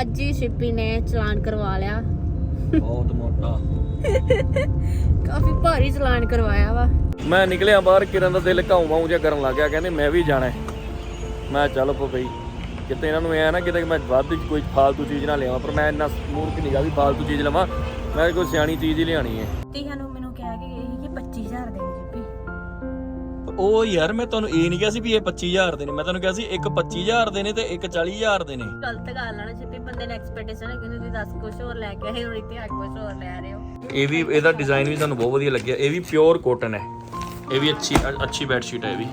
ਅੱਜ ਹੀ ਸ਼ਿਪੀ ਨੇ ਚਲਾਨ ਕਰਵਾ ਲਿਆ। ਬਹੁਤ ਮੋਟਾ। ਕਾਫੀ ਭਾਰੀ ਚਲਾਨ ਕਰਵਾਇਆ ਵਾ। ਮੈਂ ਨਿਕਲਿਆ ਬਾਹਰ ਕਿਰਨ ਦਾ ਦਿਲ ਘਾਉ ਵਾਉ ਜਿਹਾ ਕਰਨ ਲੱਗ ਗਿਆ ਕਹਿੰਦੇ ਮੈਂ ਵੀ ਜਾਣਾ ਹੈ। ਮੈਂ ਚੱਲ ਪੋ ਬਈ ਕਿਤੇ ਇਹਨਾਂ ਨੂੰ ਐ ਨਾ ਕਿਤੇ ਮੈਂ ਵੱਧ ਕੋਈ ਫਾਲਤੂ ਚੀਜ਼ ਨਾ ਲਿਆਵਾਂ ਪਰ ਮੈਂ ਇੰਨਾ ਮੂਰਖ ਨਹੀਂਗਾ ਵੀ ਫਾਲਤੂ ਚੀਜ਼ ਲਵਾਂ ਮੈਂ ਕੋਈ ਸਿਆਣੀ ਚੀਜ਼ ਹੀ ਲਿਆਣੀ ਹੈ। ਤੀਹਾਂ ਨੂੰ ਉਹ ਯਾਰ ਮੈਂ ਤੁਹਾਨੂੰ ਇਹ ਨਹੀਂ ਕਿਹਾ ਸੀ ਵੀ ਇਹ 25000 ਦੇ ਨੇ। ਮੈਂ ਤੁਹਾਨੂੰ ਕਿਹਾ ਸੀ ਇੱਕ 25000 ਦੇ ਨੇ ਤੇ ਇੱਕ 40000 ਦੇ ਨੇ। ਗਲਤ ਗੱਲ ਆ ਨਾ ਸ਼ਿਪੀ ਬੰਦੇ ਨੇ ਐਕਸਪੈਕਟੇਸ਼ਨ ਹੈ ਕਿ ਤੁਸੀਂ 10 ਕੁਝ ਹੋਰ ਲੈ ਕੇ ਆਏ ਹੋ ਇੱਥੇ ਆ ਕੁਝ ਹੋਰ ਲੈ ਰਹੇ ਹੋ। ਇਹ ਵੀ ਇਹਦਾ ਡਿਜ਼ਾਈਨ ਵੀ ਸਾਨੂੰ ਬਹੁਤ ਵਧੀਆ ਲੱਗਿਆ। ਇਹ ਵੀ ਪਿਓਰ ਕਾਟਨ ਹੈ। ਇਹ ਵੀ ਅੱਛੀ ਅੱਛੀ ਬੈੱਡ ਸ਼ੀਟ ਹੈ ਇਹ ਵੀ।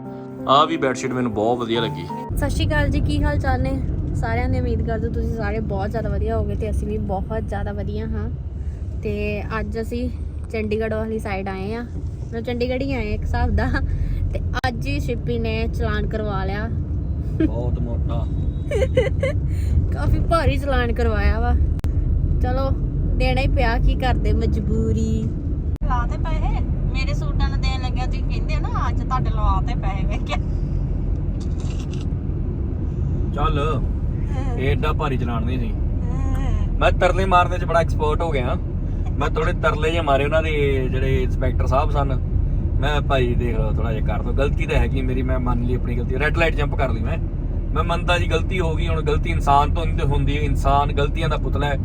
ਆਹ ਵੀ ਬੈੱਡ ਸ਼ੀਟ ਮੈਨੂੰ ਬਹੁਤ ਵਧੀਆ ਲੱਗੀ। ਸਤਿ ਸ਼੍ਰੀ ਅਕਾਲ ਜੀ ਕੀ ਹਾਲ ਚਾਲ ਨੇ? ਸਾਰਿਆਂ ਦੀ ਉਮੀਦ ਕਰਦੇ ਤੁਸੀਂ ਸਾਰੇ ਬਹੁਤ ਜ਼ਿਆਦਾ ਵਧੀਆ ਹੋਗੇ ਤੇ ਅਸੀਂ ਵੀ ਬਹੁਤ ਜ਼ਿਆਦਾ ਵਧੀਆ ਹਾਂ। ਤੇ ਅੱਜ ਅਸੀਂ ਚੰਡੀਗੜ੍ਹ ਵਾਲੀ ਸਾਈਡ ਆਏ ਆ ਮਤਲਬ ਚੰਡੀਗੜ੍ਹ ਹੀ ਆਏ ਆ ਇੱਕ ਹਿਸਾਬ ਦਾ। ਤੇ ਅੱਜ ਹੀ ਸ਼ਿਪੀ ਨੇ ਚਲਾਨ ਕਰਵਾ ਲਿਆ। ਬਹੁਤ ਮੋਟਾ। ਕਾਫੀ ਭਾਰੀ ਚਲਾਨ ਕਰਵਾਇਆ ਵਾ। ਚਲੋ ਦੇਣਾ ਹੀ ਪਿਆ ਕੀ ਕਰਦੇ ਮਜਬੂਰੀ। ਲਾਤੇ ਪੈਸੇ। ਮੇਰੇ ਸੂਟਾਂ ਨੂੰ ਦੇਣ ਲੱਗਿਆ ਤੁਸੀਂ ਕਹਿੰਦੇ ਨਾ ਅੱਜ ਤੁਹਾਡੇ ਲਵਾਤੇ ਪੈਸੇ ਵੇਖਿਆ ਚੱਲ ਇਹ ਏਡਾ ਭਾਰੀ ਚਲਾਣ ਨਹੀਂ ਸੀ। ਮੈਂ ਤਰਲੇ ਮਾਰਨੇ 'ਚ ਬੜਾ ਐਕਸਪਰਟ ਹੋ ਗਿਆ। ਮੈਂ ਥੋੜੇ ਤਰਲੇ ਜੇ ਮਾਰੇ ਉਹਨਾਂ ਦੇ ਜਿਹੜੇ ਇੰਸਪੈਕਟਰ ਸਾਹਿਬ ਸਨ। ਮੈਂ ਭਾਈ ਦੇਖ ਲਓ ਥੋੜਾ ਜਿਹਾ ਕਰ ਦੋ। ਗਲਤੀ ਤਾਂ ਹੈਗੀ ਮੇਰੀ ਮੈਂ ਮੰਨ ਲਈ ਆਪਣੀ ਗਲਤੀ। ਰੈੱਡ ਲਾਈਟ ਜੰਪ ਕਰ ਲਈ ਮੈਂ। ਮੈਂ ਮੰਨਦਾ ਜੀ ਗਲਤੀ ਹੋ ਗਈ ਹੁਣ ਗਲਤੀ ਇਨਸਾਨ ਤੋਂ ਨਹੀਂ ਤੇ ਹੁੰਦੀ ਹੈ। ਇਨਸਾਨ ਗਲਤੀਆਂ ਦਾ ਪੁਤਲਾ ਹੈ।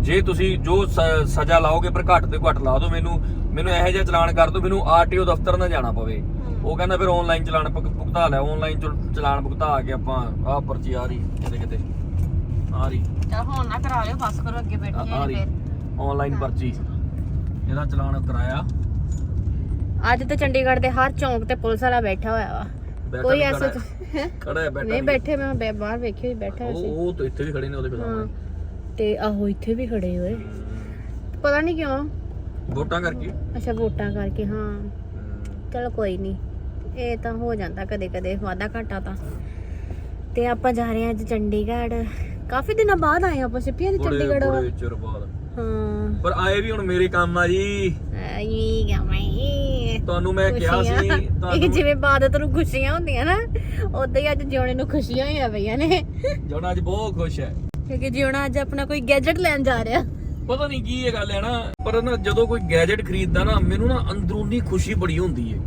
ਜੇ ਤੁਸੀਂ ਜੋ ਸਜ਼ਾ ਲਾਓਗੇ ਪਰ ਘੱਟ ਤੇ ਘੱਟ ਲਾ ਦਿਓ। ਮੈਨੂੰ ਮੈਨੂੰ ਇਹੋ ਜਿਹਾ ਚਲਾਨ ਕਰ ਦਿਓ ਮੈਨੂੰ ਆਰਟੀਓ ਦਫ਼ਤਰ ਨਾ ਜਾਣਾ ਪਵੇ। ਉਹ ਕਹਿੰਦਾ ਫਿਰ ਆਨਲਾਈਨ ਚਲਾਨ ਭੁਗ- ਭੁਗਤਾ ਲੈ। ਆਨਲਾਈਨ ਚਲਾਨ ਭੁਗਤਾ ਕੇ ਆਪਾਂ। ਆਹ ਪਰਚੀ ਆ ਰਹੀ ਕਿਤੇ ਕਿਤੇ। ਆ ਰਹੀ। ਚਲ ਹੁਣ ਨਾ ਕਰਾ ਲਿਓ ਬਸ ਕਰੋ ਅੱਗੇ ਬੈਠੇ ਆ ਰਹੀ। ਆਨਲਾਈਨ ਪਰਚੀ। ਇਹਦਾ ਚਲਾਨ ਕਰਾਇਆ। ਅੱਜ ਤੇ ਚੰਡੀਗੜ੍ਹ ਦੇ ਹਰ ਚੌਂਕ ਤੇ ਪੁਲਿਸ ਵਾਲਾ ਬੈਠਾ ਹੋਇਆ ਵਾ। ਕੋਈ ਐਸਾ ਖੜਾ ਹੈ। ਬੈਠਾ ਨਹੀਂ। ਬੈਠੇ ਮੈਂ ਬੈ- ਬਾਹਰ ਵੇਖਿਓ ਹੀ ਬੈਠਾ ਉਹ ਸੀ। ਉਹ ਤਾਂ ਇੱਥੇ ਵੀ ਖੜੇ ਨੇ ਉਹਦੇ ਕੋਲ ਹਾਂ ਤੇ ਆਹੋ ਇੱਥੇ ਵੀ ਖੜੇ ਹੋਏ। ਪਤਾ ਨਹੀਂ ਕਿਉਂ। ਵੋਟਾਂ ਕਰਕੇ? ਅੱਛਾ ਵੋਟਾਂ ਕਰਕੇ ਹਾਂ। ਚਲੋ ਕੋਈ ਨਹੀਂ ਇਹ ਤਾਂ ਹੋ ਜਾਂਦਾ ਕਦੇ ਕਦੇ ਵਾਧਾ ਘਾਟਾ ਤਾਂ। ਤੇ ਆਪਾਂ ਜਾ ਰਹੇ ਹਾਂ ਅੱਜ ਚੰਡੀਗੜ੍ਹ। ਕਾਫੀ ਦਿਨਾਂ ਬਾਅਦ ਆਏ ਆਪਾਂ ਸਿੱਪੀਆਂ ਦੇ ਬੜੇ ਚੰਡੀਗੜ੍ਹ ਬੜੇ ਚਿਰ ਬਾਅਦ। ਹਾਂ। ਪਰ ਆਏ ਵੀ ਹੁਣ ਮੇਰੇ ਕੰਮ ਆ ਜੀ। ਆਈ ਗਾਵੇਂ ਤੁਹਾਨੂੰ ਮੈਂ ਕਿਹਾ ਸੀ ਇੱਕ ਤੁਹਾਨੂੰ ਜਿਵੇਂ ਬਾਦਤ ਨੂੰ ਖੁਸ਼ੀਆਂ ਹੁੰਦੀਆਂ ਨਾ ਉਦਾਂ ਹੀ ਅੱਜ ਜਿਉਣੇ ਨੂੰ ਖੁਸ਼ੀਆਂ ਹੋਈਆਂ ਪਈਆਂ ਨੇ। ਜੋਨਾ ਅੱਜ ਬਹੁਤ ਖੁਸ਼ ਹੈ। ਕਿਉਂਕਿ ਜਿਉਣਾ ਅੱਜ ਆਪਣਾ ਕੋਈ ਗੈਜਟ ਲੈਣ ਜਾ ਰਿਹਾ। ਪਤਾ ਨਹੀਂ ਕੀ ਇਹ ਗੱਲ ਹੈ ਨਾ ਪਰ ਨਾ ਜਦੋਂ ਕੋਈ ਗੈਜਟ ਖਰੀਦਦਾ ਨਾ ਮੈਨੂੰ ਨਾ ਅੰਦਰੂਨੀ ਖੁਸ਼ੀ ਬੜੀ ਹੁੰਦੀ ਹੈ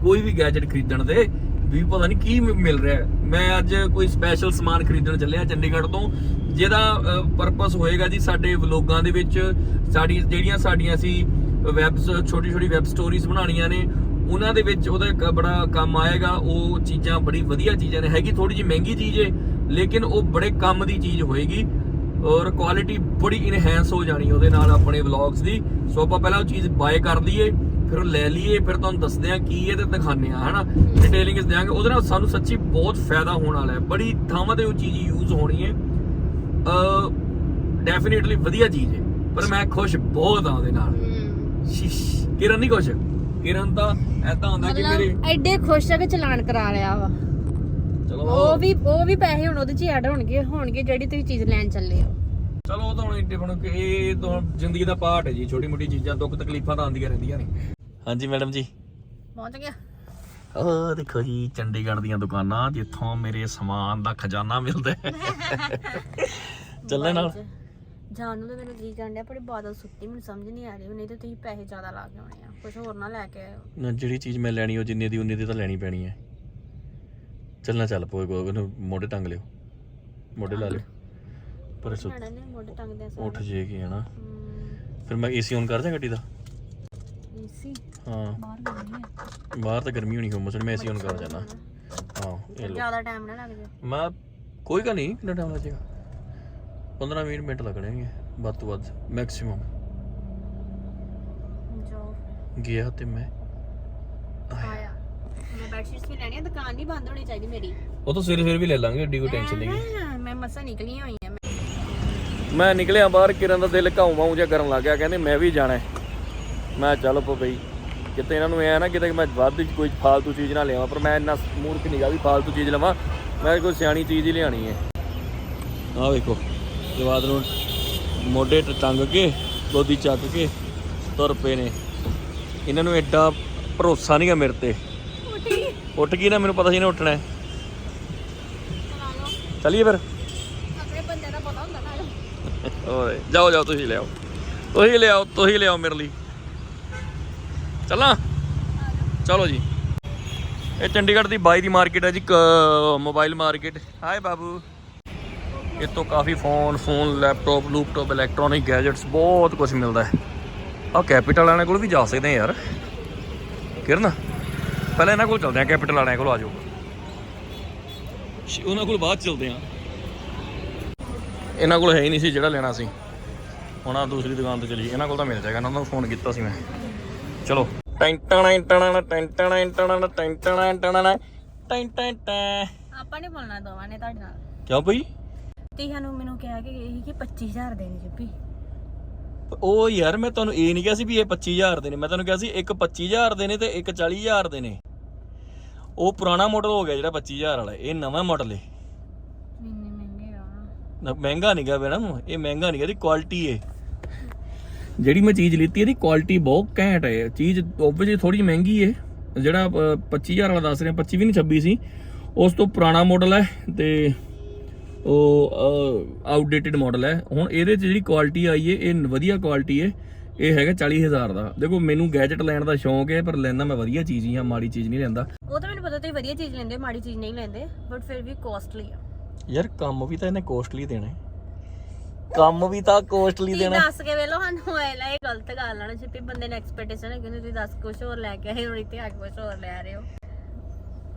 ਕੋਈ ਵੀ ਗੈਜਟ ਖਰੀਦਣ ਦੇ ਵੀ ਪਤਾ ਨਹੀਂ ਕੀ ਮ- ਮਿਲ ਰਿਹਾ ਹੈ। ਮੈਂ ਅੱਜ ਕੋਈ ਸਪੈਸ਼ਲ ਸਮਾਨ ਖਰੀਦਣ ਚੱਲਿਆ ਚੰਡੀਗੜ੍ਹ ਤੋਂ ਜਿਹਦਾ ਪਰਪਸ ਹੋਏਗਾ ਜੀ ਸਾਡੇ ਵਲੋਗਾਂ ਦੇ ਵਿੱਚ ਸਾਡੀ ਜਿਹੜੀਆਂ ਸਾਡੀਆਂ ਸੀ ਵੈਬ ਛੋਟੀ ਛੋਟੀ ਵੈਬ ਸਟੋਰੀਜ਼ ਬਣਾਉਣੀਆਂ ਨੇ, ਉਹਨਾਂ ਦੇ ਵਿੱਚ ਉਹਦਾ ਇੱਕ ਬੜਾ ਕੰਮ ਆਏਗਾ, ਉਹ ਚੀਜ਼ਾਂ ਬੜੀ ਵਧੀਆ ਚੀਜ਼ਾਂ ਨੇ, ਹੈਗੀ ਥੋੜੀ ਜਿਹੀ ਮਹਿੰਗੀ ਚੀਜ਼ ਹੈ ਲੇਕਿਨ ਉਹ ਬੜੇ ਕੰਮ ਦੀ ਚੀਜ਼ ਹੋਏਗੀ ਔਰ ਕੁਆਲਿਟੀ ਬੜੀ ਇਨਹੈਂਸ ਹੋ ਜਾਣੀ ਉਹਦੇ ਨਾਲ ਆਪਣੇ ਵਲੌਗਸ ਦੀ। ਸੋ ਆਪਾਂ ਪਹਿਲਾਂ ਉਹ ਚੀਜ਼ ਬਾਏ ਕਰ ਲਈਏ, ਫਿਰ ਉਹ ਲੈ ਲਈਏ, ਫਿਰ ਤੁਹਾਨੂੰ ਦੱਸਦੇ ਆ ਕੀ ਹੈ ਤੇ ਦਿਖਾਉਂਦੇ ਆ ਹਨਾ? ਡਿਟੇਲਿੰਗ ਇਸ ਦਿਆਂਗੇ, ਉਹਦੇ ਨਾਲ ਸਾਨੂੰ ਸੱਚੀ ਬਹੁਤ ਫਾਇਦਾ ਹੋਣ ਵਾਲਾ ਹੈ, ਬੜੀ ਥਾਵਾਂ ਤੇ ਉਹ ਚੀਜ਼ ਯੂਜ਼ ਹੋਣੀ ਹੈ। ਅ ਡੈਫੀਨਿਟਲੀ ਵਧੀਆ ਚੀਜ਼ ਹੈ ਪਰ ਮੈਂ ਖੁਸ਼ ਬਹੁਤ ਆ ਉਹਦੇ ਨਾਲ। ਸ਼ਿਸ਼ ਕਿਰਨ ਨਹੀਂ ਖੁਸ਼ ਕਿਰਨ ਤਾਂ ਐਦਾਂ ਹੁੰਦਾ ਕਿ ਮੇਰੇ ਮਤਲਬ ਐਡੇ ਖੁਸ਼ ਆ ਕਿ ਚਲਾਨ ਕਰਾ ਲਿਆ ਵਾ। ਚਲੋ ਉਹ ਵੀ ਉਹ ਵੀ ਪੈਸੇ ਹੁਣ ਉਹਦੇ ਚ ਐਡ ਹੋਣਗੇ ਹੋਣਗੇ ਜਿਹੜੀ ਤੁਸੀਂ ਚੀਜ਼ ਲੈਣ ਚੱਲੇ ਹੋ। ਚਲੋ ਉਹ ਤਾਂ ਹੁਣ ਇੱਡੇ ਹੁਣ ਕਿ ਇਹ ਤਾਂ ਜ਼ਿੰਦਗੀ ਦਾ ਪਾਰਟ ਹੈ ਜੀ ਛੋਟੀ ਮੋਟੀ ਚੀਜ਼ਾਂ ਦੁੱਖ ਤਕਲੀਫਾਂ ਤਾਂ ਆਉਂਦੀਆਂ ਰਹਿੰਦੀਆਂ ਨੇ। ਹਾਂਜੀ ਮੈਡਮ ਜੀ। ਪਹੁੰਚ ਗਿਆ। ਉਹ ਦੇਖੋ ਜੀ ਚੰਡੀਗੜ੍ਹ ਦੀਆਂ ਦੁਕਾਨਾਂ ਜਿੱਥੋਂ ਮੇਰੇ ਸਮਾਨ ਦਾ ਖਜ਼ਾਨਾ ਮਿਲਦਾ ਹੈ। ਚੱਲੇ ਨਾਲ। ਜਾਣ ਨੂੰ ਤਾਂ ਮੈਨੂੰ ਜੀ ਕਰਨ ਡਿਆ ਪਰ ਇਹ ਬਾਦਲ ਸੁੱਤੀ ਮੈਨੂੰ ਸਮਝ ਨਹੀਂ ਆ ਰਹੀ। ਨਹੀਂ ਤੇ ਤੁਸੀਂ ਪੈਸੇ ਜ਼ਿਆਦਾ ਲਾ ਕੇ ਆਉਣੇ ਆ। ਕੁਝ ਹੋਰ ਨਾ ਲੈ ਕੇ ਆਇਓ। ਨਾ ਜਿਹੜੀ ਚੀਜ਼ ਮੈਂ ਲੈਣੀ ਉਹ ਜਿੰਨੇ ਦੀ ਉਨੇ ਦੀ ਤਾਂ ਲੈਣੀ ਪੈਣੀ ਹੈ। ਚੱਲਣਾ ਚੱਲ ਪੋਏ ਕੋ ਉਹਨੂੰ ਮੋਢੇ ਟੰਗ ਲਿਓ। ਮੋਢੇ ਲਾ ਲਿਓ। ਪਰ ਸੁ ਖਾਣਾ ਨੇ ਮੋਢੇ ਟੰਗਦੇ ਆ ਉੱਠ ਜੇਗੀ ਹਨਾ ਫਿਰ ਮੈਂ ਏਸੀ ਔਨ ਕਰ ਦਿਆਂ ਗੱਡੀ ਦਾ? ਏਸੀ? ਹਾਂ। ਬਾਹਰ ਗਰਮੀ ਹੈ। ਬਾਹਰ ਤਾਂ ਗਰਮੀ ਹੋਣੀ ਹੋਮਸ ਮੈਂ ਏਸੀ ਔਨ ਕਰ ਜਾਣਾ। ਹਾਂ ਇਹ ਲਓ। ਜ਼ਿਆਦਾ ਟਾਈਮ ਨਾ ਲੱਗ ਜਾਏ ਮੈਂ ਕੋਈ ਗੱਲ ਨਹੀਂ ਕਿੰਨਾ ਟਾਈਮ ਲੱਗੇਗਾ? 15 20 ਮਿੰਟ ਲੱਗਣਗੇ ਵੱਧ ਤੋਂ ਵੱਧ ਮੈਕਸਿਮਮ ਜਾਓ ਗਿਆ ਤੇ ਮੈਂ ਆਇਆ। ਮੈਂ ਬੈਡ ਸ਼ੀਟਸ ਵੀ ਲੈਣੀ ਆ ਦੁਕਾਨ ਨਹੀਂ ਬੰਦ ਹੋਣੀ ਚਾਹੀਦੀ ਮੇਰੀ। ਉਹ ਤਾਂ ਸਵੇਰੇ ਸਵੇਰੇ ਵੀ ਲੈ ਲਾਂਗੇ ਏਡੀ ਕੋਈ ਟੈਨਸ਼ਨ ਨਹੀਂ ਹਾਂ, ਮੈਂ ਮਸਾਂ ਨਿਕਲੀ ਹੋਈ ਆ ਮੈਂ ਨਿਕਲਿਆ ਬਾਹਰ ਕਿਰਨ ਦਾ ਦਿਲ ਘਾਉ ਵਾਉ ਜਿਹਾ ਕਰਨ ਲੱਗ ਗਿਆ ਕਹਿੰਦੇ ਮੈਂ ਵੀ ਜਾਣਾ ਹੈ। ਮੈਂ ਕਿਹਾ ਚੱਲ ਪੋ ਬਈ ਕਿਤੇ ਇਹਨਾਂ ਨੂੰ ਐ ਨਾ ਕਿਤੇ ਮੈਂ ਵੱਧ ਕੋਈ ਫਾਲਤੂ ਚੀਜ਼ ਨਾ ਲਿਆਵਾਂ ਪਰ ਮੈਂ ਇੰਨਾ ਮੂਰਖ ਨਹੀਂਗਾ ਵੀ ਫਾਲਤੂ ਚੀਜ਼ ਲਵਾਂ ਮੈਂ ਕੋਈ ਸਿਆਣੀ ਚੀਜ਼ ਹੀ ਲਿਆਣੀ ਹੈ। ਆਹ ਵੇਖੋ। ਜਵਾਦ ਨੂੰ ਮੋਢੇ ਟੰਗ ਕੇ ਗੋਦੀ ਚੱਕ ਕੇ ਤੁਰ ਪਏ ਨੇ ਇਹਨਾਂ ਨੂੰ ਐਡਾ ਭਰੋਸਾ ਨਹੀਂਗਾ ਮੇਰੇ ਤੇ ਉੱਠੀ ਗਈ ਨਾ ਮੈਨੂੰ ਪਤਾ ਸੀ ਇਹਨੇ ਉੱਠਣਾ ਹੈ ਚੱਲੀਏ ਫਿਰ ਆਪਣੇ ਬੰਦੇ ਦਾ ਪਤਾ ਹੁੰਦਾ ਨਾਲ ਓਏ ਜਾਓ ਜਾਓ ਤੁਸੀਂ ਲਿਆਓ ਤੁਸੀਂ ਲਿਆਓ ਤੁਸੀਂ ਲਿਆਓ ਮੇਰੇ ਲਈ ਚੱਲਾਂ ਚਲੋ ਜੀ ਇਹ ਚੰਡੀਗੜ੍ਹ ਦੀ ਬਾਈ ਦੀ ਮਾਰਕੀਟ ਹੈ ਜੀ ਮੋਬਾਈਲ ਮਾਰਕੀਟ ਹਾਏ ਬਾਬੂ ਇੱਥੋਂ ਕਾਫੀ phone phone laptop ਲੂਪਟਾਪ electronic gadgets ਬਹੁਤ ਕੁਝ ਮਿਲਦਾ ਹੈ ਆ ਕੈਪੀਟਲ ਵਾਲਿਆਂ ਕੋਲ ਵੀ ਜਾ ਸਕਦੇ ਆ ਯਾਰ ਕਿਰਨ ਪਹਿਲਾਂ ਇਹਨਾਂ ਕੋਲ ਚੱਲਦੇ ਆ ਕੈਪੀਟਲ ਵਾਲਿਆਂ ਕੋਲ ਆ ਜਾਓ ਉਹਨਾਂ ਕੋਲ ਬਾਅਦ ਚੱਲਦੇ ਆ ਇਹਨਾਂ ਕੋਲ ਹੈ ਹੀ ਨਹੀਂ ਸੀ ਜਿਹੜਾ ਲੈਣਾ ਸੀ ਹੁਣ ਆ ਦੂਸਰੀ ਦੁਕਾਨ ਤੇ ਚਲੀ ਇਹਨਾਂ ਕੋਲ ਤਾਂ ਮਿਲ ਜਾਏਗਾ ਇਹਨਾਂ ਨੂੰ ਫੋਨ ਕੀਤਾ ਸੀ ਮੈਂ ਚਲੋ ਟੈਂਟਣਾ ਟੈਂਟਣਾ ਟੈਂਟਣਾ ਟੈਂਟਣਾ ਟੈਂਟਣਾ ਟੈਂਟਣਾ ਟੈਂਟਣਾ ਆਪਾਂ ਨਹੀਂ ਬੋਲਣਾ ਦੋਵਾਂ ਨੇ ਤੁਹਾਡੇ ਨਾਲ ਕਿਉਂ ਭਈ ਤੀਹਾਂ ਨੂੰ ਮੈਨੂੰ ਕਿਹਾ ਕਿ ਇਹ ਕਿ 25000 ਦੇਣੀ ਜੱਪੀ। ਉਹ ਯਾਰ ਮੈਂ ਤੁਹਾਨੂੰ ਇਹ ਨਹੀਂ ਕਿਹਾ ਸੀ ਵੀ ਇਹ 25000 ਦੇ ਨੇ ਮੈਂ ਤੁਹਾਨੂੰ ਕਿਹਾ ਸੀ ਇੱਕ 25000 ਦੇ ਨੇ ਤੇ ਇੱਕ 40000 ਦੇ ਨੇ ਉਹ ਪੁਰਾਣਾ ਮਾਡਲ ਹੋ ਗਿਆ ਜਿਹੜਾ 25000 ਵਾਲਾ ਇਹ ਨਵਾਂ ਮਾਡਲ ਹੈ ਇੰਨੇ ਮਹਿੰਗੇ ਆ। ਨਾ ਮਹਿੰਗਾ ਨਹੀਂ ਗਾ ਮੈਡਮ ਇਹ ਮਹਿੰਗਾ ਨਹੀਂ ਗਾ ਇਹਦੀ ਕੁਆਲਿਟੀ ਹੈ ਜਿਹੜੀ ਮੈਂ ਚੀਜ਼ ਲਿੱਤੀ ਇਹਦੀ ਕੁਆਲਿਟੀ ਬਹੁਤ ਘੈਂਟ ਹੈ ਚੀਜ਼ ਓਬਵੀਅਸਲੀ ਥੋੜੀ ਮਹਿੰਗੀ ਹੈ ਜਿਹੜਾ ਅਹ, 25000 ਵਾਲਾ ਦੱਸ ਰਿਹਾ 25 ਵੀ ਨਹੀਂ 26 ਸੀ। ਉਸ ਤੋਂ ਪੁਰਾਣਾ ਮਾਡਲ ਹੈ ਤੇ ਉਹ ਆਊਟਡੇਟਡ ਮਾਡਲ ਹੈ। ਹੁਣ ਇਹਦੇ 'ਚ ਜਿਹੜੀ ਕੁਆਲਿਟੀ ਆਈ ਹੈ ਇਹ ਵਧੀਆ ਕੁਆਲਿਟੀ ਹੈ ਇਹ ਹੈਗਾ 40000 ਦਾ। ਦੇਖੋ ਮੈਨੂੰ ਗੈਜਟ ਲੈਣ ਦਾ ਸ਼ੌਂਕ ਹੈ ਪਰ ਲੈਣਾ ਮੈਂ ਵਧੀਆ ਚੀਜ਼ ਹੀ ਆ ਮਾੜੀ ਚੀਜ਼ ਨਹੀਂ ਲੈਂਦਾ। ਉਹ ਤਾਂ ਮੈਨੂੰ ਪਤਾ ਤੁਸੀਂ ਵਧੀਆ ਚੀਜ਼ ਲੈਂਦੇ ਮਾੜੀ ਚੀਜ਼ ਨਹੀਂ ਲੈਂਦੇ ਬਟ ਫਿਰ ਵੀ ਕੋਸਟਲੀ ਆ। ਯਾਰ ਕੰਮ ਵੀ ਤਾਂ ਇਹਨੇ ਕੋਸਟਲੀ ਦੇਣਾ ਹੈ ਕੰਮ ਵੀ ਤਾਂ ਕੋਸਟਲੀ ਦੇਣਾ। ਦੱਸ ਕੇ ਵੇਲੋ ਸਾਨੂੰ ਹੋਇਲਾ ਇਹ ਗਲਤ ਗੱਲ ਆ ਨਾ ਜਿੱਪੀ ਬੰਦੇ ਨੇ ਐਕਸਪੈਕਟੇਸ਼ਨ ਹੈ ਕਿ ਤੁਸੀਂ ਦੱਸ ਕੁਝ ਹੋਰ ਲੈ ਕੇ ਆਏ ਹੁਣ ਇੱਥੇ ਆ ਕੇ ਕੁਝ ਹੋਰ ਲੈ ਰਹੇ ਹੋ।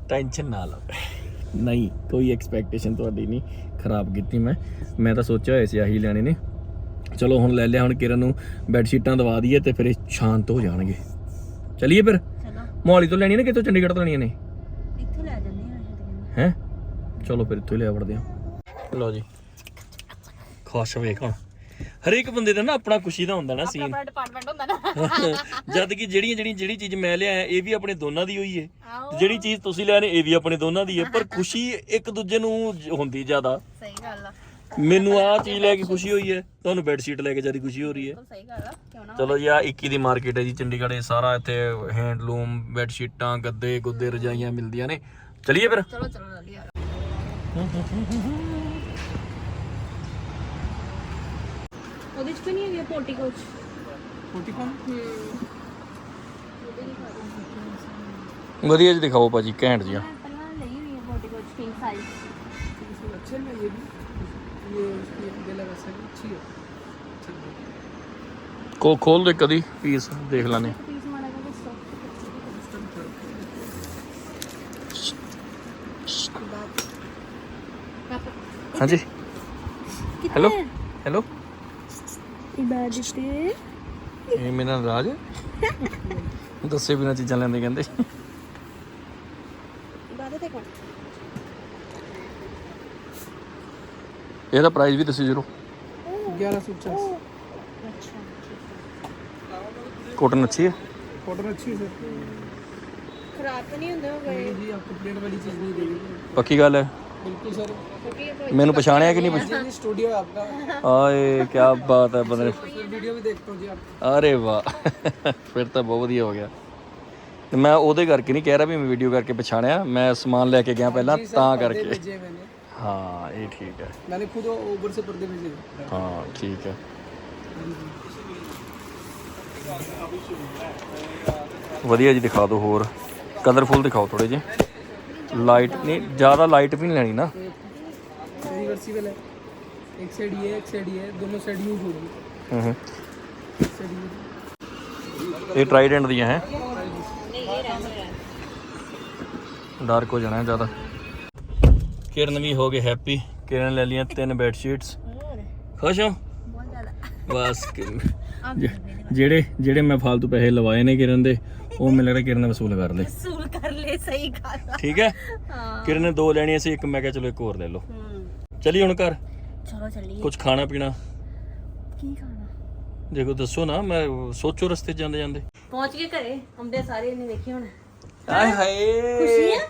ਟੈਨਸ਼ਨ ਨਾ ਲਓ। ਨਹੀਂ ਕੋਈ ਐਕਸਪੈਕਟੇਸ਼ਨ ਤੁਹਾਡੀ ਨਹੀਂ ਖਰਾਬ ਕੀਤੀ ਮੈਂ। ਮੈਂ ਤਾਂ ਸੋਚਿਆ ਹੋਇਆ ਸੀ ਆਹੀ ਲੈਣੇ ਨੇ। ਚਲੋ ਹੁਣ ਲੈ ਲਿਆ ਹੁਣ ਕਿਰਨ ਨੂੰ ਬੈੱਡ ਸ਼ੀਟਾਂ ਦਵਾ ਦਈਏ ਤੇ ਫਿਰ ਇਹ ਸ਼ਾਂਤ ਹੋ ਜਾਣਗੇ। ਚਲਿਏ ਫਿਰ? ਚਲੋ। ਮੋਹਾਲੀ ਤੋਂ ਲੈਣੀ ਨੇ ਕਿਤੋਂ ਚੰਡੀਗੜ੍ਹ ਤੋਂ ਲੈਣੀਆਂ ਨੇ? ਇੱਥੇ ਲੈ ਜੰਨੇ ਹੈ ਚਲੋ ਫਿਰ ਇੱਥੋਂ ਹੀ ਲਿਆ ਵੜਦੇ ਆ ਲਓ ਜੀ। ਖੁਸ਼ ਵੇਖ ਹੁਣ ਹਰੇਕ ਬੰਦੇ ਦਾ ਨਾ ਆਪਣਾ ਖੁਸ਼ੀ ਦਾ ਹੁੰਦਾ ਨਾ ਸੀਨ ਆਪਣਾ ਡਿਪਾਰਟਮੈਂਟ ਹੁੰਦਾ ਨਾ। ਜਦ ਕਿ ਜਿਹੜੀਆਂ ਜਿਹੜੀ ਜਿਹੜੀ ਚੀਜ਼ ਮੈਂ ਲਿਆ ਇਹ ਵੀ ਆਪਣੇ ਦੋਨਾਂ ਦੀ ਹੋਈ ਹੈ ਤੇ ਜਿਹੜੀ ਚੀਜ਼ ਤੁਸੀਂ ਲਿਆ ਨੇ ਇਹ ਵੀ ਆਪਣੇ ਦੋਨਾਂ ਦੀ ਹੈ ਪਰ ਖੁਸ਼ੀ ਇੱਕ ਦੂਜੇ ਨੂੰ ਹੁੰਦੀ ਜ਼ਿਆਦਾ। ਸਹੀ ਗੱਲ ਆ। ਮੈਨੂੰ ਆਹ ਚੀਜ਼ ਲੈ ਕੇ ਖੁਸ਼ੀ ਹੋਈ ਹੈ ਤੁਹਾਨੂੰ ਬੈੱਡ ਸ਼ੀਟ ਲੈ ਕੇ ਜ਼ਿਆਦਾ ਖੁਸ਼ੀ ਹੋ ਰਹੀ ਹੈ ਬਿਲਕੁਲ ਸਹੀ ਗੱਲ ਆ। ਕਿਉਂ ਨਾ ਚਲੋ ਜੀ ਆ 21 ਦੀ ਮਾਰਕੀਟ ਹੈ ਜੀ ਚੰਡੀਗੜ੍ਹ ਇਹ ਸਾਰਾ ਇੱਥੇ ਹੈਂਡਲੂਮ ਬੈੱਡ ਸ਼ੀਟਾਂ ਗੱਦੇ ਗੁੱਦੇ ਰਜਾਈਆਂ ਮਿਲਦੀਆਂ ਨੇ। ਚਲਿਏ ਫਿਰ। ਚਲੋ ਚਲੋ ਜਲਦੀ ਆ ਉਹਦੇ ਚ ਕਿ ਨਹੀਂ ਹੈਗੇ ਪੋਟੀ ਕੋਚ ਵਧੀਆ ਜੀ ਦਿਖਾਓ ਭਾਜੀ ਘੈਂਟ ਜੀ ਪਹਿਲਾਂ ਲਈ ਹੋਈ ਹੈ ਪੋਟੀ ਕੋਚ ਕਿੰਗ ਸਾਈਜ਼ अच्छे में ये भी ये उसकी बेला वैसा भी अच्छी है अच्छा है। ਕੋ ਖੋਲ ਦੇ ਕਦੀ ਪੀਸ ਦੇਖ ਲੈਣੇ ਪੀਸ ਮਾੜਾ ਜਿਹਾ ਦੱਸੋ ਹਾਂਜੀ ਹੈਲੋ ਹੈਲੋ ਇਬਾਦਤੇ ਇਹ ਮੇਰਾ ਰਾਜ ਦੱਸੇ ਬਿਨਾ ਚੀਜ਼ਾਂ ਲੈਂਦੇ ਕਹਿੰਦੇ। ਇਬਾਦਤੇ ਕੋਣ? ਇਹਦਾ ਪ੍ਰਾਈਸ ਵੀ ਦੱਸੋ ਜਰੋ 1150 ਕੋਟਨ ਅੱਛੀ ਹੈ। ਕੋਟਨ ਅੱਛੀ ਹੈ? ਸਰ। ਖਰਾਬ ਤਾਂ ਨਹੀਂ ਹੁੰਦੇ ਹੋ ਜੀ ਆਪ ਪਲੇਟ ਵਾਲੀ ਚੀਜ਼ ਨਹੀਂ ਦੇਣੀ। ਪੱਕੀ ਗੱਲ ਹੈ। बिल्कुल सर ਕਿਉਂਕਿ ਮੈਨੂੰ ਪਛਾਣਿਆ ਕਿ ਨਹੀਂ ਪਛ- जी स्टूडियो है आपका ਆਏ ਕੀ ਬਾਤ ਹੈ ਬੰਦੇ सर वीडियो भी देखता हूँ जी आप ਅਰੇ ਵਾਹ ਫਿਰ ਤਾਂ ਬਹੁਤ ਵਧੀਆ ਹੋ ਗਿਆ ਤੇ ਮੈਂ ਉਹਦੇ ਕਰਕੇ ਨਹੀਂ ਕਹਿ ਰਿਹਾ ਵੀ ਮੈਂ ਵੀਡੀਓ ਕਰਕੇ ਪਛਾਣਿਆ ਮੈਂ ਸਮਾਨ ਲੈ ਕੇ ਗਿਆ ਪਹਿਲਾਂ जी, सर, ਤਾਂ पर्दे ਕਰਕੇ भेजे हैं मैंने ਹਾਂ ਇਹ ਠੀਕ ਹੈ मैंने खुद ऊबर से पर्दे भेजे हैं। ਹਾਂ ਠੀਕ ਹੈ ਵਧੀਆ ਜੀ ਦਿਖਾ ਦਿਓ ਹੋਰ ਕਲਰਫੁਲ ਦਿਖਾਓ ਥੋੜੇ ਜਿਹੇ लाइट नहीं ज़्यादा लाइट भी नहीं लेनी ना रिवर्सिबल है एक साइड ये एक साइड ये दोनों साइड यूज होगी ये ट्राइडेंट दिया है डार्क हो जाना है ज़्यादा किरण भी हो गए हैप्पी किरण ले लिया तीन बेडशीट्स खुश हो ਬਸ ਜਿਹੜੇ ਜਿਹੜੇ ਮੈਂ ਫालतू ਪੈਸੇ ਲਵਾਏ ਨੇ ਕਿਰਨ ਦੇ ਉਹ ਮੈਨੂੰ ਲੱਗਦਾ ਕਿਰਨ ਨੇ ਵਸੂਲ ਕਰ ਲਏ ਸਹੀ ਗੱਲ ਆ। ਠੀਕ ਹੈ? ਹਾਂ। ਕਿਰਨ ਨੇ ਦੋ ਲੈਣੀਆਂ ਸੀ ਇੱਕ ਮੈਂ ਕਿਹਾ ਚਲੋ ਇੱਕ ਹੋਰ ਲੈ ਲਓ। ਹੂੰ। ਚਲੀ ਹੁਣ ਘਰ? ਚਲੋ ਚੱਲੀਏ। ਕੁਝ ਖਾਣਾ ਪੀਣਾ? ਕੀ ਖਾਣਾ? ਦੇਖੋ ਦੱਸੋ ਨਾ ਮੈਂ ਸੋਚੋ ਰਸਤੇ 'ਚ ਜਾਂਦੇ ਜਾਂਦੇ। ਪਹੁੰਚ ਗਏ ਘਰੇ ਆਉਂਦੇ ਸਾਰੇ ਨੇ ਦੇਖੀ ਹੁਣ। ਆਏ ਹਾਏ। ਖੁਸ਼ੀਆਂ?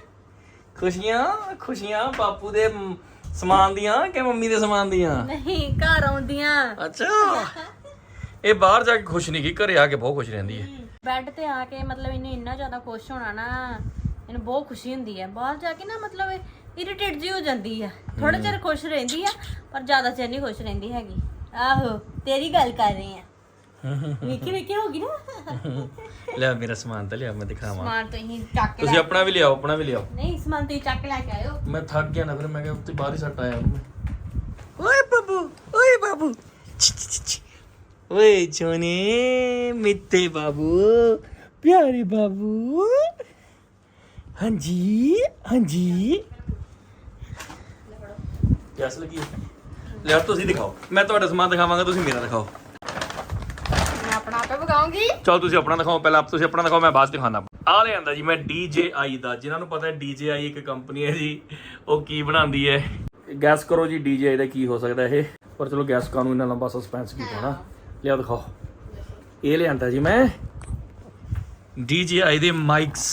ਖੁਸ਼ੀਆਂ ਖੁਸ਼ੀਆਂ ਬਾਪੂ ਦੇ ਮ- ਸਮਾਨ ਦੀਆਂ ਕਿ ਮੰਮੀ ਦੇ ਸਮਾਨ ਦੀਆਂ? ਨਹੀਂ ਘਰ ਆਉਂਦੀਆਂ। ਅੱਛਾ। ਇਹ ਬਾਹਰ ਜਾ ਕੇ ਖੁਸ਼ ਨਹੀਂ ਗਈ ਘਰੇ ਆ ਕੇ ਬਹੁਤ ਖੁਸ਼ ਰਹਿੰਦੀ ਹੈ। ਬੈੱਡ ਤੇ ਆ ਕੇ ਮਤਲਬ ਇਹਨੇ ਇੰਨਾ ਜ਼ਿਆਦਾ ਖੁਸ਼ ਹੋਣਾ ਨਾ। ਇਹਨੂੰ ਬਹੁਤ ਖੁਸ਼ੀ ਹੁੰਦੀ ਹੈ। ਬਾਹਰ ਜਾ ਕੇ ਨਾ ਮਤਲਬ ਇਰੀਟੇਟ ਜੀ ਹੋ ਜਾਂਦੀ ਆ। ਥੋੜਾ ਚਿਰ ਖੁਸ਼ ਰਹਿੰਦੀ ਆ ਪਰ ਜ਼ਿਆਦਾ ਚਿਰ ਨਹੀਂ ਖੁਸ਼ ਰਹਿੰਦੀ ਹੈਗੀ। ਆਹੋ ਤੇਰੀ ਗੱਲ ਕਰ ਰਹੇ ਆ। ਵੇਖੀ ਵੇਖੀ ਹੋ ਗਈ ਨਾ। ਲੈ ਮੇਰਾ ਸਮਾਨ ਤਾਂ ਲਿਆ ਮੈਂ ਦਿਖਾਵਾਂ। ਸਮਾਨ ਤੁਸੀਂ ਚੱਕ ਕੇ ਤੁਸੀਂ ਲੈ ਆਪਣਾ ਵੀ ਲਿਆਓ ਆਪਣਾ ਵੀ ਲਿਆਓ। ਨਹੀਂ ਸਮਾਨ ਤੁਸੀਂ ਚੱਕ ਲੈ ਕੇ ਆਇਓ। ਮੈਂ ਥੱਕ ਗਿਆ ਨਾ ਫਿਰ ਮੈਂ ਕਿਹਾ ਉੱਤੇ ਬਾਹਰ ਹੀ ਸੱਟ ਆਇਆ ਓਏ ਬਾਬੂ ਓਏ ਬਾਬੂ। ਓਏ ਚੋਨੇ ਮਿੱਤੇ ਬਾਬੂ ਪਿਆਰੇ ਬਾਬੂ। ਹਾਂਜੀ ਹਾਂਜੀ। ਕਿਸ ਲੱਗੀ ਲੈ ਤੁਸੀਂ ਦਿਖਾਓ। ਮੈਂ ਤੁਹਾਡਾ ਸਮਾਨ ਦਿਖਾਵਾਂਗਾ ਤੁਸੀਂ ਮੇਰਾ ਦਿਖਾਓ। ਮੈਂ ਆਪਣਾ ਆਪੇ ਪਕਾਉਂਗੀ ਚਲ ਤੁਸੀਂ ਆਪਣਾ ਦਿਖਾਓ ਪਹਿਲਾਂ ਆਪ ਤੁਸੀਂ ਆਪਣਾ ਦਿਖਾਓ ਮੈਂ ਬਾਅਦ ਦਿਖਾਉਂਦਾ ਆ ਲਿਆਂਦਾ ਜੀ ਮੈਂ DJI ਦਾ। ਜਿਨ੍ਹਾਂ ਨੂੰ ਪਤਾ ਹੈ DJI ਇੱਕ ਕੰਪਨੀ ਹੈ ਜੀ। ਉਹ ਕੀ ਬਣਾਉਂਦੀ ਹੈ? ਗੈਸ ਕਰੋ ਜੀ DJI ਦਾ ਕੀ ਹੋ ਸਕਦਾ ਇਹ? ਪਰ ਚਲੋ ਗੈਸ ਕਾਨੂੰ ਇਹਨਾਂ ਲੰਬਾ ਸਸਪੈਂਸ ਕੀ ਪਾਣਾ ਲਿਆ ਦਿਖਾਓ। ਇਹ ਲਿਆਂਦਾ ਜੀ ਮੈਂ। DJI ਦੇ ਮਾਈਕਸ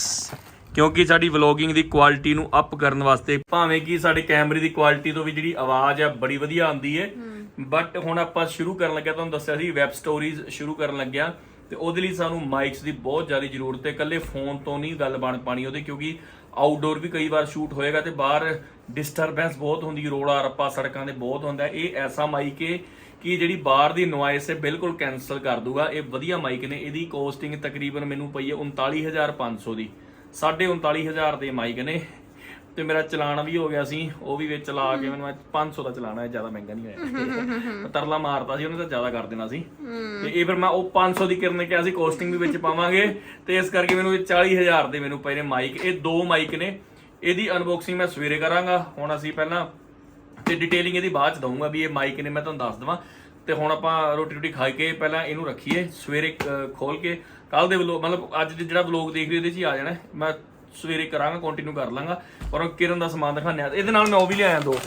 ਕਿਉਂਕਿ ਸਾਡੀ ਵਲੌਗਿੰਗ ਦੀ ਕੁਆਲਿਟੀ ਨੂੰ ਅਪ ਕਰਨ ਵਾਸਤੇ ਭਾਵੇਂ ਕਿ ਸਾਡੇ ਕੈਮਰੇ ਦੀ ਕੁਆਲਿਟੀ ਤੋਂ ਵੀ ਜਿਹੜੀ ਆਵਾਜ਼ ਹੈ ਬੜੀ ਵਧੀਆ ਆਉਂਦੀ ਹੈ। ਬਟ ਹੁਣ ਆਪਾਂ ਸ਼ੁਰੂ ਕਰਨ ਲੱਗਿਆ ਤੁਹਾਨੂੰ ਦੱਸਿਆ ਸੀ ਵੈਬ ਸਟੋਰੀਜ਼ ਸ਼ੁਰੂ ਕਰਨ ਲੱਗਿਆ ਤੇ ਉਹਦੇ ਲਈ ਸਾਨੂੰ ਮਾਈਕਸ ਦੀ ਬਹੁਤ ਜ਼ਿਆਦਾ ਜ਼ਰੂਰਤ ਹੈ ਇਕੱਲੇ ਫੋਨ ਤੋਂ ਨਹੀਂ ਗੱਲ ਬਣ ਪਾਣੀ ਉਹਦੇ ਕਿਉਂਕਿ ਆਊਟਡੋਰ ਵੀ ਕਈ ਵਾਰ ਸ਼ੂਟ ਹੋਏਗਾ ਤੇ ਬਾਹਰ ਡਿਸਟਰਬੈਂਸ ਬਹੁਤ ਹੁੰਦੀ ਰੋੜਾ ਰੱਪਾ ਸੜਕਾਂ ਦੇ ਬਹੁਤ ਹੁੰਦਾ ਇਹ ਐਸਾ ਮਾਈਕ ਹੈ ਕਿ ਜਿਹੜੀ ਬਾਹਰ ਦੀ ਨੋਇਸ ਹੈ ਬਿਲਕੁਲ ਕੈਨਸਲ ਕਰ ਦੂਗਾ ਇਹ ਵਧੀਆ ਮਾਈਕ ਨੇ ਇਹਦੀ ਕੋਸਟਿੰਗ ਤਕਰੀਬਨ ਮੈਨੂੰ ਪਈ ਹੈ 39500 ਦੀ। 39500 ਦੇ ਮਾਈਕ ਨੇ। ਤੇ ਮੇਰਾ ਚਲਾਨ ਵੀ ਹੋ ਗਿਆ ਸੀ। ਉਹ ਵੀ ਵਿੱਚ ਲਾ ਕੇ ਮੈਨੂੰ 500 ਦਾ ਚਲਾਣਾ ਹੈ ਜ਼ਿਆਦਾ ਮਹਿੰਗਾ ਨਹੀਂ ਹੋਇਆ। ਤਰਲਾ ਮਾਰਦਾ ਸੀ ਉਹਨੇ ਤਾਂ ਜ਼ਿਆਦਾ ਕਰ ਦੇਣਾ ਸੀ। ਤੇ ਇਹ ਫਿਰ ਮੈਂ ਉਹ 500 ਦੀ ਕਿਰਨ ਕਿਹਾ ਸੀ ਕੋਸਟਿੰਗ ਵੀ ਵਿੱਚ ਪਾਵਾਂਗੇ। ਤੇ ਇਸ ਕਰਕੇ ਮੈਨੂੰ ਇਹ 40000 ਦੇ ਮੈਨੂੰ ਪਏ ਨੇ ਮਾਈਕ। ਇਹ ਦੋ ਮਾਈਕ ਨੇ। ਇਹਦੀ ਅਨਬਾਕਸਿੰਗ ਮੈਂ ਸਵੇਰੇ ਕਰਾਂਗਾ। ਹੁਣ ਅਸੀਂ ਪਹਿਲਾਂ ਤੇ ਡਿਟੇਲਿੰਗ ਇਹਦੀ ਬਾਅਦ ਚ ਦਊਂਗਾ ਵੀ ਇਹ ਮਾਈਕ ਨੇ ਮੈਂ ਤੁਹਾਨੂੰ ਦੱਸ ਦਵਾਂ। ਤੇ ਹੁਣ ਆਪਾਂ ਰੋਟੀ ਰੋਟੀ ਖਾ ਕੇ ਪਹਿਲਾਂ ਇਹਨੂੰ ਰੱਖੀਏ ਸਵੇਰੇ ਖੋਲ ਕੇ। ਕੱਲ ਦੇ ਵਲੋਗ ਮਤਲਬ ਅੱਜ ਦੇ ਜਿਹੜਾ ਵਲੋਗ ਦੇਖ ਰਹੇ ਇਹਦੇ ਚ ਹੀ ਆ ਜਾਣਾ। ਮੈਂ ਸਵੇਰੇ ਕਰਾਂਗਾ ਕੰਟੀਨਿਊ ਕਰ ਲਾਂਗਾ। ਪਰ ਉਹ ਕਿਰਨ ਦਾ ਸਮਾਨ ਦਿਖਾਣੇ ਆ। ਇਹਦੇ ਨਾਲ ਮੈਂ ਉਹ ਵੀ ਲਿਆਇਆ ਦੋ।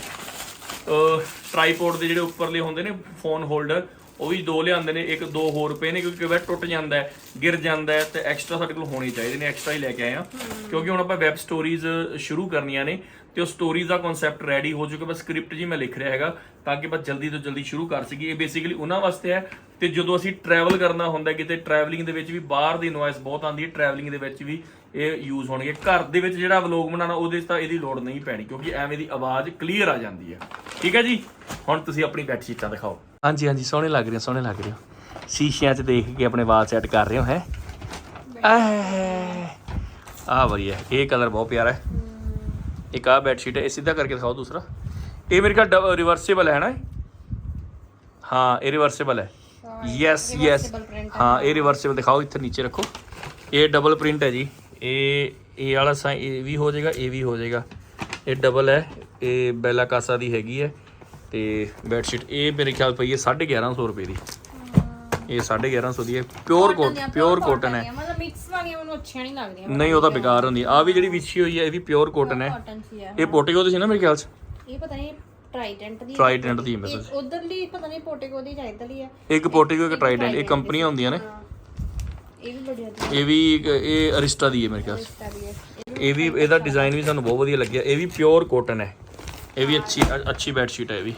ਟ੍ਰਾਈਪੋਡ ਦੇ ਜਿਹੜੇ ਉੱਪਰਲੇ ਹੁੰਦੇ ਨੇ ਫੋਨ ਹੋਲਡਰ ਉਹ ਵੀ ਦੋ ਲਿਆਂਦੇ ਨੇ। ਇੱਕ ਦੋ ਹੋਰ ਪਏ ਨੇ ਕਿਉਂਕਿ ਵਾਰ ਟੁੱਟ ਜਾਂਦਾ ਹੈ ਗਿਰ ਜਾਂਦਾ ਹੈ ਤੇ ਐਕਸਟਰਾ ਸਾਡੇ ਕੋਲ ਹੋਣੇ ਚਾਹੀਦੇ ਨੇ। ਐਕਸਟਰਾ ਹੀ ਲੈ ਕੇ ਆਏ ਆ। ਕਿਉਂਕਿ ਹੁਣ ਆਪਾਂ ਵੈਬ ਸਟੋਰੀਜ਼ ਸ਼ੁਰੂ ਕਰਨੀਆਂ ਨੇ। ਤੇ ਉਹ ਸਟੋਰੀਜ਼ ਦਾ ਕਨਸੈਪਟ ਰੈਡੀ ਹੋ ਚੁੱਕਾ ਬਸ ਸਕ੍ਰਿਪਟ ਜੀ ਮੈਂ ਲਿਖ ਰਿਹਾ ਹੈਗਾ ਤਾਂ ਕਿ ਬਸ ਜਲਦੀ ਤੋਂ ਜਲਦੀ ਸ਼ੁਰੂ ਕਰ ਸਕੀਏ ਇਹ ਬੇਸਿਕਲੀ ਉਹਨਾਂ ਵਾਸਤੇ ਹੈ ਤੇ ਜਦੋਂ ਅਸੀਂ ਟਰੈਵਲ ਕਰਨਾ ਹੁੰਦਾ ਕਿਤੇ ਟਰੈਵਲਿੰਗ ਦੇ ਵਿੱਚ ਵੀ ਬਾਹਰ ਦੀ ਨੋਇਸ ਬਹੁਤ ਆਉਂਦੀ ਹੈ ਟਰੈਵਲਿੰਗ ਦੇ ਵਿੱਚ ਵੀ ਇਹ ਯੂਜ਼ ਹੋਣਗੇ ਘਰ ਦੇ ਵਿੱਚ ਜਿਹੜਾ ਵਲੌਗ ਬਣਾਉਣਾ ਉਹਦੇ 'ਚ ਤਾਂ ਇਹਦੀ ਲੋੜ ਨਹੀਂ ਪੈਣੀ ਕਿਉਂਕਿ ਐਵੇਂ ਦੀ ਆਵਾਜ਼ ਕਲੀਅਰ ਆ ਜਾਂਦੀ ਹੈ ਠੀਕ ਹੈ ਜੀ ਹੁਣ ਤੁਸੀਂ ਆਪਣੀ ਬੈੱਡ ਸ਼ੀਟਾਂ ਦਿਖਾਓ ਹਾਂਜੀ ਹਾਂਜੀ ਸੋਹਣੇ ਲੱਗ ਰਹੇ ਹੋ ਸੋਹਣੇ ਲੱਗ ਰਹੇ ਹੋ ਸ਼ੀਸ਼ਿਆਂ 'ਚ ਦੇਖ ਕੇ ਆਪਣੇ ਵਾਲ ਸੈੱਟ ਕਰ ਰਹੇ ਹੋ ਹੈ ਆਹ ਵਧੀਆ ਇਹ ਕਲਰ ਬਹੁਤ ਪਿਆਰਾ ਹੈ ਇੱਕ ਆ ਬੈੱਡ ਸ਼ੀਟ ਹੈ ਇਹ ਸਿੱਧਾ ਕਰਕੇ ਦਿਖਾਓ ਦੂਸਰਾ। ਇਹ ਮੇਰੇ ਖਿਆਲ ਰਿਵਰਸੇਬਲ ਹੈ ਨਾ? ਹਾਂ ਇਹ ਰਿਵਰਸੇਬਲ ਹੈ। ਯੈਸ ਯੈਸ ਹਾਂ। ਇਹ ਰਿਵਰਸੇਬਲ ਦਿਖਾਓ ਇੱਥੇ ਨੀਚੇ ਰੱਖੋ। ਇਹ ਡਬਲ ਪ੍ਰਿੰਟ ਹੈ ਜੀ। ਇਹ ਇਹ ਵਾਲਾ ਸਾਈ ਇਹ ਵੀ ਹੋ ਜਾਏਗਾ ਇਹ ਵੀ ਹੋ ਜਾਏਗਾ। ਇਹ ਡਬਲ ਹੈ ਇਹ ਬੈਲਾ ਕਾਸਾ ਦੀ ਹੈਗੀ ਹੈ। ਤੇ ਬੈੱਡ ਸ਼ੀਟ ਇਹ ਮੇਰੇ ਖਿਆਲ ਪਈ ਹੈ 1150 ਰੁਪਏ ਦੀ। ਇਹ 1150 ਦੀ ਹੈ। ਪਿਓਰ ਕੋਟ ਪਿਓਰ ਕੋਟਨ ਹੈ। ਮਤਲਬ ਮਿਕਸ ਵਾਲੀਆਂ ਮੈਨੂੰ ਅੱਛੀਆਂ ਨਹੀਂ ਲੱਗਦੀਆਂ ਨਹੀਂ ਉਹ ਤਾਂ ਬੇਕਾਰ ਹੁੰਦੀ ਆ ਵੀ ਜਿਹੜੀ ਵਿਛੀ ਹੋਈ ਹੈ ਇਹ ਵੀ ਪਿਓਰ ਕੋਟਨ ਹੈ। ਕਾਟਨ ਸੀ ਆ ਇਹ ਪੋਟੇਗੋ ਦੀ ਸੀ ਨਾ ਮੇਰੇ ਖਿਆਲ ਚ? ਇਹ ਪਤਾ ਨਹੀਂ ਟ੍ਰਾਈਡੈਂਟ ਦੀ ਟ੍ਰਾਈਡੈਂਟ ਦੀ ਮੈਂ ਇੱਕ ਉਧਰਲੀ ਪਤਾ ਨਹੀਂ ਪੋਟੇਕੋ ਦੀ ਜਾਂ ਇਧਰਲੀ ਆ ਇੱਕ ਪੋਟੇਗੋ ਇੱਕ ਟ੍ਰਾਈਡੈਂਟ ਇਹ ਕੰਪਨੀਆਂ ਹੁੰਦੀਆਂ ਨੇ। ਹਾਂ। ਇਹ ਵੀ ਬੜੀ ਅੱਛੀ ਇਹ ਵੀ ਇਹ ਅਰਿਸਟਾ ਦੀ ਹੈ ਮੇਰੇ ਖਿਆਲ ਚ। ਸਟਾਈਲ ਹੈ। ਇਹ ਵੀ ਇਹਦਾ ਡਿਜ਼ਾਈਨ ਵੀ ਸਾਨੂੰ ਬਹੁਤ ਵਧੀਆ ਲੱਗਿਆ। ਇਹ ਵੀ ਪਿਓਰ ਕੋਟਨ ਹੈ। ਇਹ ਵੀ ਅੱਛੀ ਅ- ਅੱਛੀ ਬੈੱਡ ਸ਼ੀਟ ਹੈ ਇਹ ਵੀ।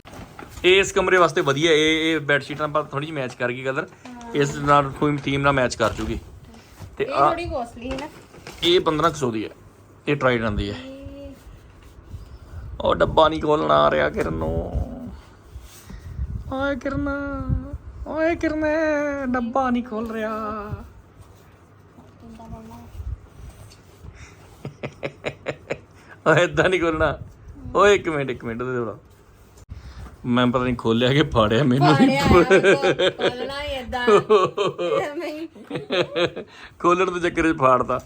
ਇਹ ਇਸ ਕਮਰੇ ਵਾਸਤੇ ਵਧੀਆ ਇਹ ਇਹ ਬੈੱਡ ਸ਼ੀਟ ਨਾਲ ਥੋੜੀ ਜਿਹੀ ਮੈਚ ਕਰ ਗਈ ਕਲਰ ਇਸ ਨਾਲ ਕੋਈ ਥੀਮ ਨਾਲ ਮੈਚ ਕਰ ਜੂਗੀ। ਤੇ ਇਹ ਆ ਥੋੜੀ ਕੋਸਟਲੀ ਹੈ ਨਾ। ਇਹ 1500 ਦੀ ਹੈ। ਇਹ ਟ੍ਰਾਈਡੈਂਟ ਦੀ ਹੈ। ਇਹ ਉਹ ਡੱਬਾ ਨਹੀਂ ਖੋਲਣਾ ਆ ਰਿਹਾ ਕਿਰਨ। ਨੂੰ ਓਏ ਕਿਰਨ ਓਏ ਕਿਰਨ ਡੱਬਾ ਨਹੀਂ ਖੋਲ ਰਿਹਾ। ਕਿੰਦਾ ਓਏ ਇਦਾਂ ਨਹੀਂ ਖੋਲਣਾ। ਓਏ ਇੱਕ ਮਿੰਟ ਇੱਕ ਮਿੰਟ ਦੇ ਥੋੜਾ ਮੈਂ ਪਤਾ ਨਹੀਂ ਖੋਲਿਆ ਕਿ ਫਾੜਿਆ ਮੈਨੂੰ ਪਾੜਿਆ ਬੋਲਣਾ ਹੀ ਇਦਾਂ ਮੈਂ ਹੀ ਖੋਲਣ ਦੇ ਚੱਕਰ 'ਚ ਫਾੜਤਾ।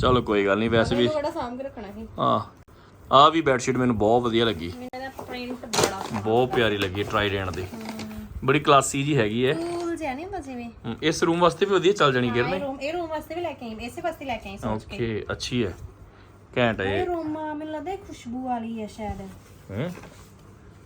ਚਲੋ ਕੋਈ ਗੱਲ ਨਹੀਂ ਵੈਸੇ ਵੀ ਥੋੜਾ ਸਾਂਭ ਕੇ ਰੱਖਣਾ ਸੀ। ਹਾਂ ਆ ਵੀ ਬੈੱਡ ਸ਼ੀਟ ਮੈਨੂੰ ਬਹੁਤ ਵਧੀਆ ਲੱਗੀ। ਮੈਨੂੰ ਇਹਦਾ ਪ੍ਰਿੰਟ ਬੜਾ ਬਹੁਤ ਪਿਆਰੀ ਲੱਗੀ ਟ੍ਰਾਈਡੈਂਟ ਦੀ। ਬੜੀ ਕਲਾਸੀ ਜੀ ਹੈਗੀ ਹੈ ਕੂਲ ਜਿਹਾ ਨਹੀਂ ਹੁੰਦਾ ਜਿਵੇਂ। ਹਮ, ਇਸ ਰੂਮ ਵਾਸਤੇ ਵੀ ਵਧੀਆ ਚੱਲ ਜਾਣੀ ਇਹ ਕਿਰਨ ਰੂਮ ਇਹ ਰੂਮ ਵਾਸਤੇ ਵੀ ਲੈ ਕੇ ਆਈ ਇਸੇ ਵਾਸਤੇ ਲੈ ਕੇ ਆਈ ਸੋਚ ਕੇ। ਓਕੇ ਅੱਛੀ ਹੈ। ਘੈਂਟ ਹੈ ਇਹ ਰੂਮ ਮੈਨੂੰ ਲੱਗਦਾ ਇਹ ਖੁਸ਼ਬੂ ਵਾਲੀ ਹੈ ਸ਼ਾਇਦ। ਹਮ,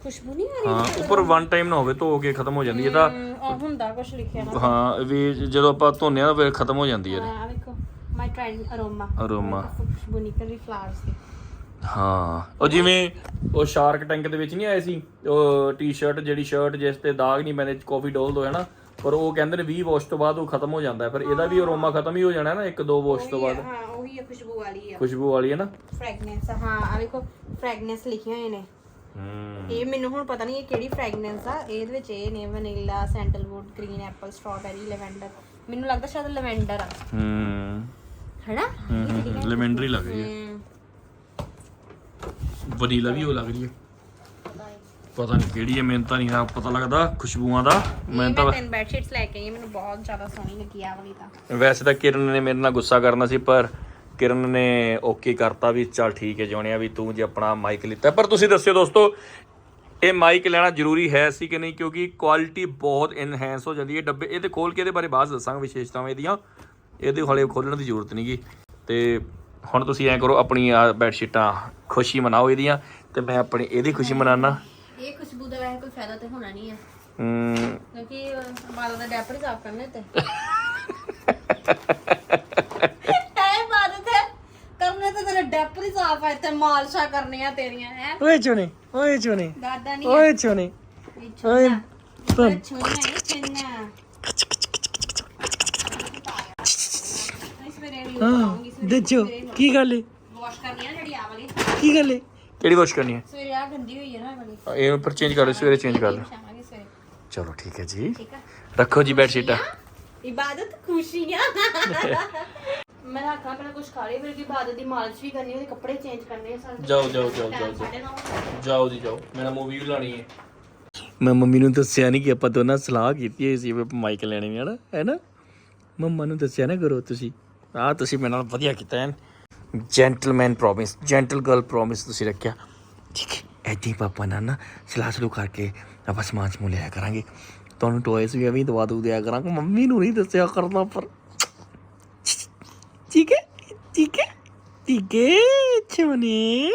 ਖੁਸ਼ਬੂ ਨਹੀਂ ਆ ਰਹੀ? ਹਾਂ ਉੱਪਰ ਵਨ ਟਾਈਮ ਨਾ ਹੋਵੇ ਧੋ ਕੇ ਖਤਮ ਹੋ ਜਾਂਦੀ ਹੈ ਤਾਂ ਉਹ ਹੁੰਦਾ ਕੁਝ ਲਿਖਿਆ ਨਾ ਹਾਂ ਵੀ ਜਦੋਂ ਆਪਾਂ ਧੋਨੇ ਆ ਫਿਰ ਖਤਮ ਹੋ ਜਾਂਦੀ ਹੈ ਆ ਵੇਖੋ ਮਾਈ ਟ੍ਰਾਈਡ ਅਰੋਮਾ Aroma। ਖੁਸ਼ਬੂ ਨਿਕਲ ਰਹੀ ਫਲਾਵਰਸ ਦੀ ਹਾਂ ਉਹ ਜਿਵੇਂ ਉਹ ਸ਼ਾਰਕ ਟੈਂਕ ਦੇ ਵਿੱਚ ਨਹੀਂ ਆਏ ਸੀ? ਉਹ ਟੀ-ਸ਼ਰਟ ਜਿਹੜੀ ਸ਼ਰਟ ਜਿਸ ਤੇ ਦਾਗ ਨਹੀਂ ਪੈਂਦੇ ਕਾਫੀ ਡੋਲ ਦੋ ਹੈ ਨਾ ਪਰ ਉਹ ਕਹਿੰਦੇ ਨੇ 20 ਵਾਸ਼ ਤੋਂ ਬਾਅਦ ਉਹ ਖਤਮ ਹੋ ਜਾਂਦਾ ਹੈ। ਪਰ ਇਹਦਾ ਵੀ ਅਰੋਮਾ ਖਤਮ ਹੀ ਹੋ ਜਾਣਾ ਹੈ ਨਾ ਇੱਕ ਦੋ ਵਾਸ਼ ਤੋਂ ਬਾਅਦ। ਹਾਂ ਉਹੀ ਹੈ ਖੁਸ਼ਬੂ ਵਾਲੀ ਹੈ। ਖੁਸ਼ਬੂ ਵਾਲੀ ਹੈ ਨਾ? ਫ੍ਰੈਗਨੈਂਸ ਹਾਂ ਆ ਵੇਖੋ ਫ੍ਰੈਗਨੈਂਸ ਲਿਖੇ ਹੋਏ ਨੇ। ਹੂੰ। ਇਹ ਮੈਨੂੰ ਹੁਣ ਪਤਾ ਨਹੀਂ ਇਹ ਕਿਹੜੀ ਫ੍ਰੈਗਨੈਂਸ ਆ ਇਹਦੇ ਵਿੱਚ ਇਹ ਨੇ vanilla sandalwood green apple strawberry lavender ਮੈਨੂੰ ਲੱਗਦਾ ਸ਼ਾਇਦ ਲੈਵੈਂਡਰ ਆ। ਹੂੰ। ਹੈਨਾ? ਲੈਮੈਂਡਰੀ ਲੱਗ ਰਹੀ ਹੈ। ਵਨੀਲਾ ਵੀ ਉਹ ਲੱਗ ਰਹੀ ਹੈ। ਪਤਾ ਨਹੀਂ ਕਿਹੜੀ ਹੈ ਮੈਨੂੰ ਤਾਂ ਨਹੀਂ ਆ ਪਤਾ ਲੱਗਦਾ ਖੁਸ਼ਬੂਆਂ ਦਾ। ਮੈਂ ਤਾਂ ਮੈਂ ਤਿੰਨ ਬੈੱਡ ਸ਼ੀਟਸ ਲੈ ਕੇ ਆਈ ਹਾਂ, ਮੈਨੂੰ ਬਹੁਤ ਜ਼ਿਆਦਾ ਸੋਹਣੀ ਲੱਗੀ ਆ ਵਾਲੀ ਤਾਂ। ਵੈਸੇ ਤਾਂ ਕਿਰਨ ਨੇ ਮੇਰੇ ਨਾਲ ਗੁੱਸਾ ਕਰਨਾ ਸੀ ਪਰ ਕਿਰਨ ਨੇ ਓਕੇ ਕਰਤਾ ਵੀ ਚੱਲ ਠੀਕ ਹੈ ਜੋਣਿਆ ਵੀ ਤੂੰ ਜੇ ਆਪਣਾ ਮਾਈਕ ਲਿੱਤਾ। ਪਰ ਤੁਸੀਂ ਦੱਸਿਓ ਦੋਸਤੋ ਇਹ ਮਾਈਕ ਲੈਣਾ ਜ਼ਰੂਰੀ ਹੈ ਸੀ ਕਿ ਨਹੀਂ? ਕਿਉਂਕਿ ਕੁਆਲਿਟੀ ਬਹੁਤ ਇਨਹੈਂਸ ਹੋ ਜਾਂਦੀ ਹੈ। ਡੱਬੇ ਇਹਦੇ ਖੋਲ ਕੇ ਇਹਦੇ ਬਾਰੇ ਬਾਅਦ ਦੱਸਾਂਗੇ ਵਿਸ਼ੇਸ਼ਤਾਵਾਂ ਇਹਦੀਆਂ। ਇਹਦੇ ਹਲੇ ਖੋਲਣ ਦੀ ਜ਼ਰੂਰਤ ਨਹੀਂਗੀ ਤੇ ਹੁਣ ਤੁਸੀਂ ਐਂ ਕਰੋ ਆਪਣੀ ਆ ਬੈੱਡ ਸ਼ੀਟਾਂ ਖੁਸ਼ੀ ਮਨਾਓ ਇਹਦੀਆਂ। ਤੇ ਮੈਂ ਆਪਣੀ ਇਹਦੀ ਖੁਸ਼ੀ ਮਨਾਨਾ। ਇਹ ਖੁਸ਼ਬੂ ਦਾ ਵੈਸੇ ਕੋਈ ਫਾਇਦਾ ਤੇ ਹੋਣਾ ਨਹੀਂ ਆ। ਹਮ, ਕਿਉਂਕਿ ਬਾਲਾਂ ਦਾ ਡੈਪਰ ਹੀ ਸਾਫ਼ ਕਰਨੇ ਤੇ ਹੈ ਬਾਤ ਹੈ ਕਰਨੇ ਤੇ ਤੇਰੇ ਡੈਪਰ ਹੀ ਸਾਫ਼ ਹੈ ਤੇ ਮਾਲਸ਼ਾ ਕਰਨੀਆਂ ਤੇਰੀਆਂ ਹੈ। ਓਏ ਚੋਨੇ ਓਏ ਚੋਨੇ ਦਾਦਾ ਨਹੀਂ ਓਏ ਚੋਨੇ ਓਏ ਛੁਨਾ ਛੁਨਾ ਸਵੇਰੇ ਵੀ ਲਾਉਂਗੀ ਦੱਸੋ ਕੀ ਗੱਲ ਹੈ ਵਾਸ਼ ਕਰਨੀ ਆ ਜਿਹੜੀ ਆ ਵਾਲੀ। ਕੀ ਗੱਲ ਹੈ ਕਿਹੜੀ ਵਾਸ਼ ਕਰਨੀ ਹੈ ਸਵੇਰੇ ਆ ਗੰਦੀ ਹੋਈ ਹੈ ਨਾ ਇਹ ਵਾਲੀ। ਇਹ ਪਰ ਚੇਂਜ ਕਰ ਲਓ ਸਵੇਰੇ ਚੇਂਜ ਕਰ ਲਓ। ਸ਼ਾਮਾਂਗੇ ਸਵੇਰੇ। ਚਲੋ ਠੀਕ ਹੈ ਜੀ। ਠੀਕ ਆ। ਰੱਖੋ ਜੀ ਬੈੱਡ ਸ਼ੀਟਾਂ ਇਬਾਦਤ ਖੁਸ਼ੀਆਂ। ਮੈਂ ਰੱਖਾਂ ਪਹਿਲਾਂ ਕੁਝ ਖਾ ਲਈ ਫਿਰ ਕੀ ਇਬਾਦਤ ਦੀ ਮਾਲਿਸ਼ ਵੀ ਕਰਨੀ ਉਹਦੇ ਕੱਪੜੇ ਚੇਂਜ ਕਰਨੇ ਆ ਸਾਰੇ। ਜਾਓ ਜਾਓ ਜਾਓ ਜਾਓ ਜਾਓ। ਜੀ ਜਾਓ। ਮੇਰਾ ਮੂਵੀ ਵੀ ਲਾਣੀ ਹੈ। ਮੈਂ ਮੰਮੀ ਨੂੰ ਦੱਸਿਆ ਨਹੀਂ ਕਿ ਆਪਾਂ ਦੋਨਾਂ ਸਲਾਹ ਕੀਤੀ ਹੋਈ ਸੀ ਵੀ ਆਪਾਂ ਮਾਈਕ ਲੈਣੇ ਨੇ ਹਨਾ? ਹੈ ਨਾ? ਮੰਮਾ ਨੂੰ ਦੱਸਿਆ ਨਾ ਕਰੋ ਤੁਸੀਂ। ਆ ਤੁਸੀਂ ਮੇਰੇ ਨਾਲ ਵਧੀਆ ਕੀਤਾ ਐਨ। Gentleman promise gentle girl promise ਤੁਸੀਂ ਰੱਖਿਆ। ਠੀਕ ਹੈ ਐਡੀ ਪਾਪਾ ਨਾਲ ਨਾ ਸਲਾਹ ਸਲੂ ਕਰਕੇ ਆਪਾਂ ਸਮਾਨ ਸਮੂਹ ਲਿਆ ਕਰਾਂਗੇ। ਤੁਹਾਨੂੰ ਟੋਇਸ ਵੀ ਐਵੇਂ ਹੀ ਦਵਾ ਦੂ ਦਿਆ ਕਰਾਂਗੇ। ਮੰਮੀ ਨੂੰ ਨਹੀਂ ਦੱਸਿਆ ਕਰਨਾ ਪਰ ਠੀਕ ਹੈ ਠੀਕ ਹੈ ਠੀਕ ਹੈ ਚੋਨੇ